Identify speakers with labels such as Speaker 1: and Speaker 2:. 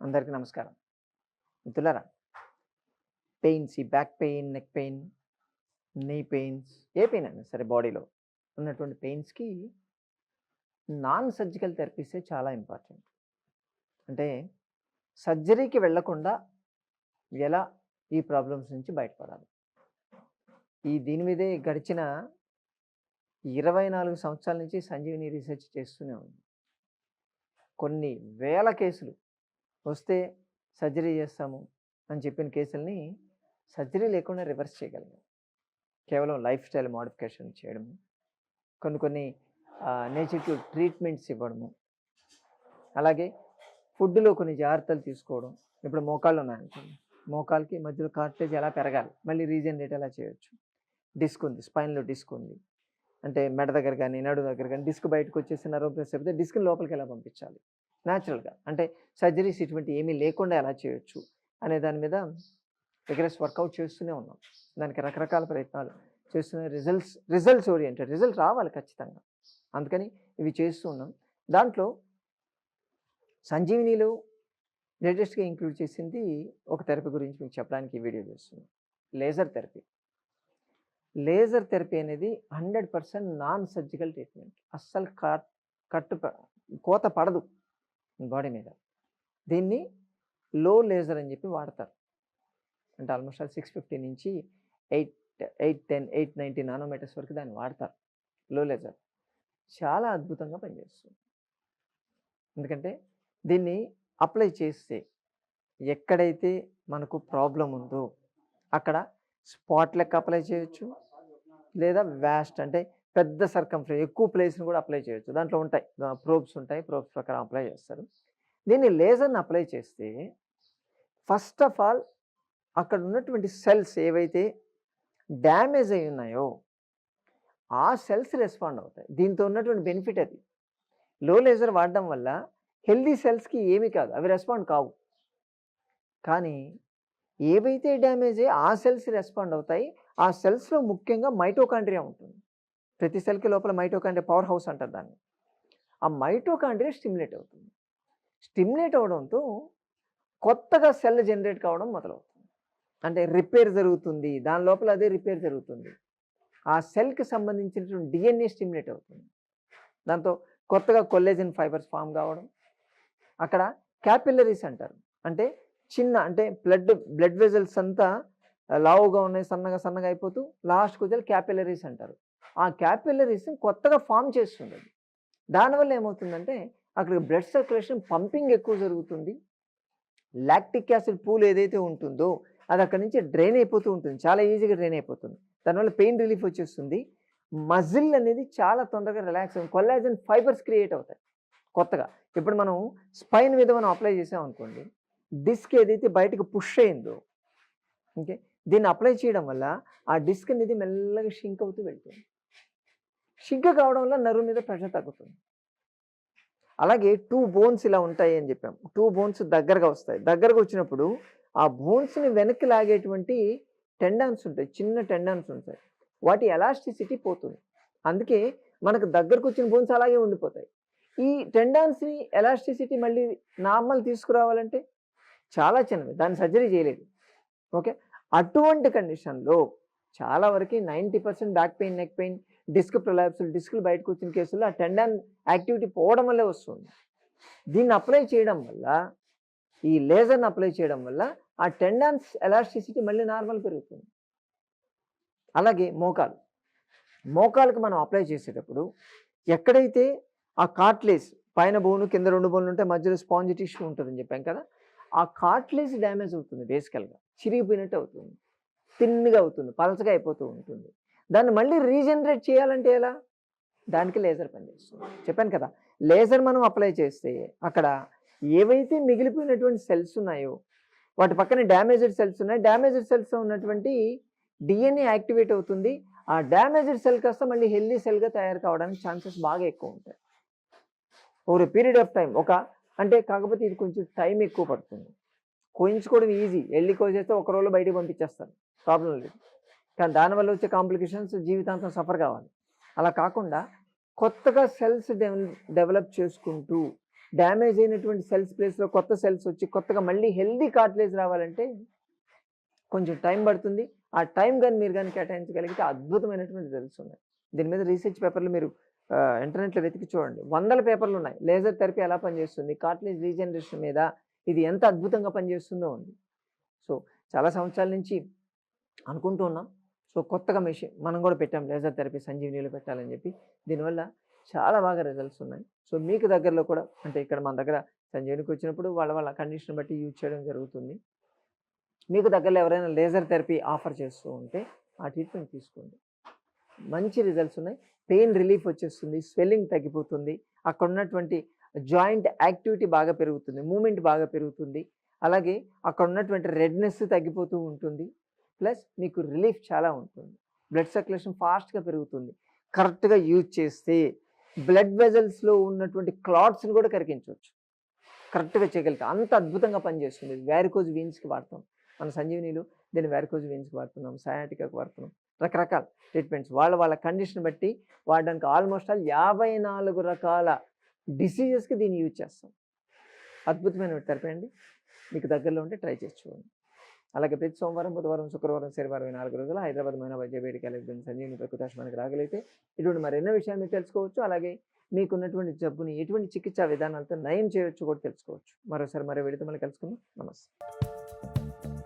Speaker 1: అందరికీ నమస్కారం. మిత్రులారా పెయిన్స్ ఈ back pain neck pain knee pains ఏ పెయిన్ అయినా సరే బాడీలో ఉన్నటువంటి పెయిన్స్కి నాన్ సర్జికల్ థెరపీసే చాలా ఇంపార్టెంట్. అంటే సర్జరీకి వెళ్ళకుండా ఎలా ఈ ప్రాబ్లమ్స్ నుంచి బయటపడాలి? ఈ దీని మీదే గడిచిన ఇరవై నాలుగు సంవత్సరాల నుంచి సంజీవిని రీసెర్చ్ చేస్తూనే ఉంది. కొన్ని వేల కేసులు వస్తే సర్జరీ చేస్తాము అని చెప్పిన కేసుల్ని సర్జరీ లేకుండా రివర్స్ చేయగలిగాం. కేవలం లైఫ్ స్టైల్ మోడిఫికేషన్ చేయడము కొన్ని కొన్ని నేచర్ ట్రీట్మెంట్స్ ఇవ్వడము అలాగే ఫుడ్లో కొన్ని జాగ్రత్తలు తీసుకోవడం. ఇప్పుడు మోకాళ్ళు ఉన్నాయనుకోండి మోకాలకి మధ్యలో కార్టేజ్ ఎలా పెరగాలి మళ్ళీ రీజనరేట్ ఎలా చేయొచ్చు? డిస్క్ ఉంది స్పైన్లో డిస్క్ ఉంది. అంటే మెడ దగ్గర కానీ నడు దగ్గర కానీ డిస్క్ బయటకు వచ్చేసి నర్వ్ ప్రెస్ చెప్తే డిస్క్ లోపలికి ఎలా పంపించాలి? న్యాచురల్గా అంటే సర్జరీస్ ఇటువంటి ఏమీ లేకుండా ఎలా చేయొచ్చు అనే దాని మీద రిగరస్ వర్కౌట్ చేస్తూనే ఉన్నాం. దానికి రకరకాల ప్రయత్నాలు చేస్తున్న రిజల్ట్స్ రిజల్ట్స్ ఓరియంటెడ్ రిజల్ట్ రావాలి ఖచ్చితంగా. అందుకని ఇవి చేస్తూ ఉన్నాం. దాంట్లో సంజీవినిలో లేటెస్ట్గా ఇంక్లూడ్ చేసింది ఒక థెరపీ గురించి మీకు చెప్పడానికి ఈ వీడియో చేస్తున్నాం. Laser therapy. లేజర్ థెరపీ అనేది hundred percent non surgical treatment. అస్సలు కట్ కట్టు ప- కోత పడదు. బాడీ మీద. దీన్ని లో లేజర్ అని చెప్పి వాడతారు. అంటే ఆల్మోస్ట్ ఆల్ సిక్స్ ఫిఫ్టీ నుంచి eight eight ten eight ninety nanometers వరకు దాన్ని వాడతారు. లో లేజర్. చాలా అద్భుతంగా పనిచేస్తుంది. ఎందుకంటే దీన్ని అప్లై చేస్తే ఎక్కడైతే మనకు ప్రాబ్లం ఉందో అక్కడ స్పాట్ లెక్క అప్లై చేయొచ్చు. లేదా వ్యాస్ట్ అంటే పెద్ద సర్కంఫరెన్స్ ఎక్కువ ప్లేస్ని కూడా అప్లై చేయొచ్చు. దాంట్లో ఉంటాయి. ప్రోబ్స్ ఉంటాయి. ప్రోబ్స్ ప్రకారం అప్లై చేస్తారు. దీన్ని లేజర్ని అప్లై చేస్తే ఫస్ట్ ఆఫ్ ఆల్ అక్కడ ఉన్నటువంటి సెల్స్ ఏవైతే డ్యామేజ్ అయి ఉన్నాయో ఆ సెల్స్ రెస్పాండ్ అవుతాయి. దీంతో ఉన్నటువంటి బెనిఫిట్ అది. లో లేజర్ వాడడం వల్ల హెల్దీ సెల్స్కి ఏమీ కాదు. అవి రెస్పాండ్ కావు. కానీ ఏవైతే డ్యామేజ్ అయ్యి ఆ సెల్స్ రెస్పాండ్ అవుతాయి. ఆ సెల్స్లో ముఖ్యంగా మైటోకాండ్రియా ఉంటుంది. ప్రతి సెల్కి లోపల మైటోకాండ్రియా పవర్ హౌస్ అంటారు దాన్ని. ఆ మైటోకాండ్రియా స్టిమ్యులేట్ అవుతుంది. స్టిమ్యులేట్ అవడంతో కొత్తగా సెల్ జనరేట్ కావడం మొదలవుతుంది. అంటే రిపేర్ జరుగుతుంది. దాని లోపల అదే రిపేర్ జరుగుతుంది. ఆ సెల్కి సంబంధించినటువంటి డిఎన్ఏ స్టిమ్యులేట్ అవుతుంది. దాంతో కొత్తగా కొల్లేజన్ ఫైబర్స్ ఫామ్ కావడం. అక్కడ క్యాపిల్లరీస్ అంటారు. అంటే చిన్న అంటే బ్లడ్ బ్లడ్ వెజల్స్ అంతా లావుగా ఉన్నాయి సన్నగా సన్నగా అయిపోతూ లాస్ట్కి వచ్చి క్యాపిలరీస్ అంటారు. ఆ క్యాపిలరీస్ కొత్తగా ఫామ్ చేస్తుంది అది. దానివల్ల ఏమవుతుందంటే అక్కడ బ్లడ్ సర్క్యులేషన్ పంపింగ్ ఎక్కువ జరుగుతుంది. లాక్టిక్ యాసిడ్ పూల్ ఏదైతే ఉంటుందో అది అక్కడ నుంచి డ్రైన్ అయిపోతూ ఉంటుంది. చాలా ఈజీగా డ్రైన్ అయిపోతుంది. దానివల్ల పెయిన్ రిలీఫ్ వచ్చేస్తుంది. మజిల్ అనేది చాలా తొందరగా రిలాక్స్ అవుతుంది కొల్లాజన్ ఫైబర్స్ క్రియేట్ అవుతాయి కొత్తగా. ఇప్పుడు మనం స్పైన్ మీద మనం అప్లై చేసాం అనుకోండి డిస్క్ ఏదైతే బయటకు పుష్ అయిందో ఓకే? దీన్ని అప్లై చేయడం వల్ల ఆ డిస్క్ అనేది మెల్లగా షింక్ అవుతూ వెళ్తుంది. షింక్ కావడం వల్ల నరువు మీద ప్రెషర్ తగ్గుతుంది. అలాగే టూ బోన్స్ ఇలా ఉంటాయి అని చెప్పాం. టూ బోన్స్ దగ్గరగా వస్తాయి. దగ్గరగా వచ్చినప్పుడు ఆ బోన్స్ని వెనక్కి లాగేటువంటి టెండాన్స్ ఉంటాయి. చిన్న టెండాన్స్ ఉంటాయి. వాటి ఎలాస్టిసిటీ పోతుంది. అందుకే మనకు దగ్గరకు వచ్చిన బోన్స్ అలాగే ఉండిపోతాయి. ఈ టెండాన్స్ని ఎలాస్టిసిటీ మళ్ళీ నార్మల్ తీసుకురావాలంటే చాలా చిన్నవి. దాన్ని సర్జరీ చేయలేదు. ఓకే? అటువంటి కండిషన్లో చాలా వరకు ninety percent back pain neck pain disc ప్రొలాప్సులు డిస్కులు బయటకు వచ్చిన కేసుల్లో ఆ టెండన్ యాక్టివిటీ పోవడం వల్లే వస్తుంది. దీన్ని అప్లై చేయడం వల్ల ఈ లేజర్ని అప్లై చేయడం వల్ల ఆ టెండాన్స్ ఎలాస్టిసిటీ మళ్ళీ నార్మల్ పెరుగుతుంది. అలాగే మోకాలు. మోకాలకు మనం అప్లై చేసేటప్పుడు ఎక్కడైతే ఆ కార్ట్లేజ్ పైన బోను కింద రెండు బోన్లు ఉంటే మధ్యలో స్పాంజ్ టిష్యూ ఉంటుందని చెప్పాం కదా ఆ కార్ట్లేజ్ డ్యామేజ్ అవుతుంది బేసికల్గా. చిరిగిపోయినట్టు అవుతుంది. తిన్నుగా అవుతుంది. పలచగా అయిపోతూ ఉంటుంది. దాన్ని మళ్ళీ రీజనరేట్ చేయాలంటే ఎలా? దానికి లేజర్ పనిచేస్తుంది చెప్పాను కదా లేజర్ మనం అప్లై చేస్తే అక్కడ ఏవైతే మిగిలిపోయినటువంటి సెల్స్ ఉన్నాయో వాటి పక్కన డ్యామేజ్డ్ సెల్స్ ఉన్నాయి. డ్యామేజ్డ్ సెల్స్ ఉన్నటువంటి డిఎన్ఏ యాక్టివేట్ అవుతుంది. ఆ డ్యామేజ్డ్ సెల్ కాస్త మళ్ళీ హెల్దీ సెల్గా తయారు కావడానికి ఛాన్సెస్ బాగా ఎక్కువ ఉంటాయి. ఓవర్ పీరియడ్ ఆఫ్ టైం ఒక అంటే కాకపోతే ఇది కొంచెం టైం ఎక్కువ పడుతుంది. కోయించుకోవడం ఈజీ. వెళ్ళి కోసేస్తే ఒక రోజులో బయటకు పంపించేస్తారు. ప్రాబ్లం లేదు. కానీ దానివల్ల వచ్చే కాంప్లికేషన్స్ జీవితాంతం సఫర్ కావాలి. అలా కాకుండా కొత్తగా సెల్స్ డెవలప్ చేసుకుంటూ డ్యామేజ్ అయినటువంటి సెల్స్ ప్లేస్లో కొత్త సెల్స్ వచ్చి కొత్తగా మళ్ళీ హెల్దీ కార్టిలేజ్ రావాలంటే కొంచెం టైం పడుతుంది. ఆ టైం కానీ మీరు కానీ కేటాయించగలిగితే అద్భుతమైనటువంటి రిజల్ట్స్ ఉన్నాయి దీని మీద రీసెర్చ్ పేపర్లు మీరు ఇంటర్నెట్లో వెతికి చూడండి. వందల పేపర్లు ఉన్నాయి లేజర్ థెరపీ ఎలా పనిచేస్తుంది? కార్టిలేజ్ రీజనరేషన్ మీద ఇది ఎంత అద్భుతంగా పనిచేస్తుందో ఉంది సో చాలా సంవత్సరాల నుంచి అనుకుంటూ ఉన్నాం. సో కొత్తగా మెషిన్ మనం కూడా పెట్టాం. లేజర్ థెరపీ సంజీవనిలో పెట్టాలని చెప్పి. దీనివల్ల చాలా బాగా రిజల్ట్స్ ఉన్నాయి. సో మీకు దగ్గరలో కూడా అంటే ఇక్కడ మన దగ్గర సంజీవనికి వచ్చినప్పుడు వాళ్ళ వాళ్ళ కండిషన్ బట్టి యూజ్ చేయడం జరుగుతుంది. మీకు దగ్గరలో ఎవరైనా లేజర్ థెరపీ ఆఫర్ చేస్తూ ఉంటే ఆ ట్రీట్మెంట్ తీసుకోండి. మంచి రిజల్ట్స్ ఉన్నాయి. పెయిన్ రిలీఫ్ వచ్చేస్తుంది స్వెల్లింగ్ తగ్గిపోతుంది అక్కడ ఉన్నటువంటి జాయింట్ యాక్టివిటీ బాగా పెరుగుతుంది మూమెంట్ బాగా పెరుగుతుంది అలాగే అక్కడ ఉన్నటువంటి రెడ్నెస్ తగ్గిపోతూ ఉంటుంది ప్లస్ మీకు రిలీఫ్ చాలా ఉంటుంది బ్లడ్ సర్క్యులేషన్ ఫాస్ట్గా పెరుగుతుంది కరెక్ట్గా యూజ్ చేస్తే బ్లడ్ వెజల్స్లో ఉన్నటువంటి క్లాట్స్ని కూడా కరిగించవచ్చు కరెక్ట్గా చేయగలుగుతాం అంత అద్భుతంగా పనిచేస్తుంది వ్యారికోజ్ వీన్స్కి వాడతాం మన సంజీవనిలో దీన్ని వ్యారికోజ్ వీన్స్కి వాడుతున్నాం సయాటికాకి వాడుతున్నాం రకరకాల ట్రీట్మెంట్స్. వాళ్ళ వాళ్ళ కండిషన్ బట్టి వాడడానికి ఆల్మోస్ట్ ఆల్ యాభై నాలుగు రకాల డిసీజెస్కి దీన్ని యూజ్ చేస్తాం. అద్భుతమైన థెరపీ అండి. మీకు దగ్గరలో ఉంటే ట్రై చేసి చూడండి. అలాగే ప్రతి సోమవారం బుధవారం శుక్రవారం శనివారం నాలుగు రోజులు హైదరాబాద్ మైన వైద్య వేడిక సంజీవని ప్రకృతాశ్ మనకి రాగలిగితే ఇటువంటి మరెన్నో విషయాలు మీరు తెలుసుకోవచ్చు. అలాగే మీకున్నటువంటి జబ్బుని ఎటువంటి చికిత్సా విధానాలతో నయం చేయవచ్చు కూడా తెలుసుకోవచ్చు. మరోసారి మరో విడితే మళ్ళీ కలుసుకుందాం. నమస్తే.